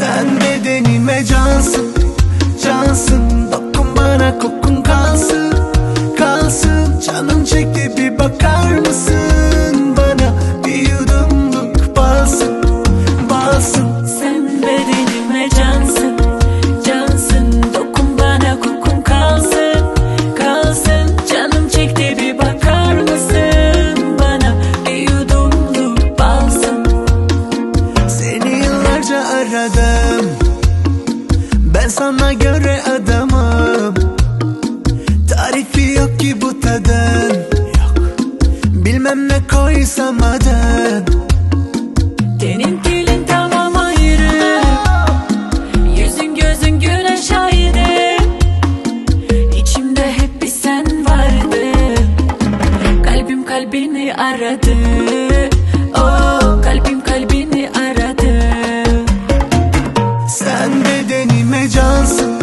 Sen bedenime cansın, cansın. Dokun bana kokun aradım Ben sana göre adamım. Tarifi yok ki bu tadın. Bilmem ne koysam adın. Tenin dilin tamam ayrı. Yüzün gözün güneş aydı İçimde hep bir sen vardı. Kalbim kalbini aradı bedenime cansın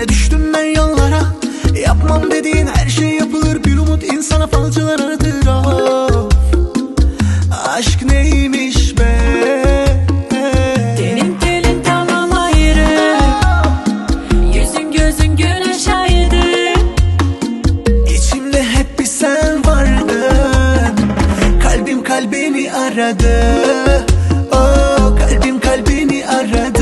Yine düştüm ben yollara. Yapmam dediğin her şey yapılır. Bir umut insana falcılar aratır of. Aşk neymiş be? Tenin telin tamam ayrı. Yüzün gözün güneş aydı İçimde hep bir sen vardın. Kalbim kalbini aradı. Oh kalbim kalbini aradı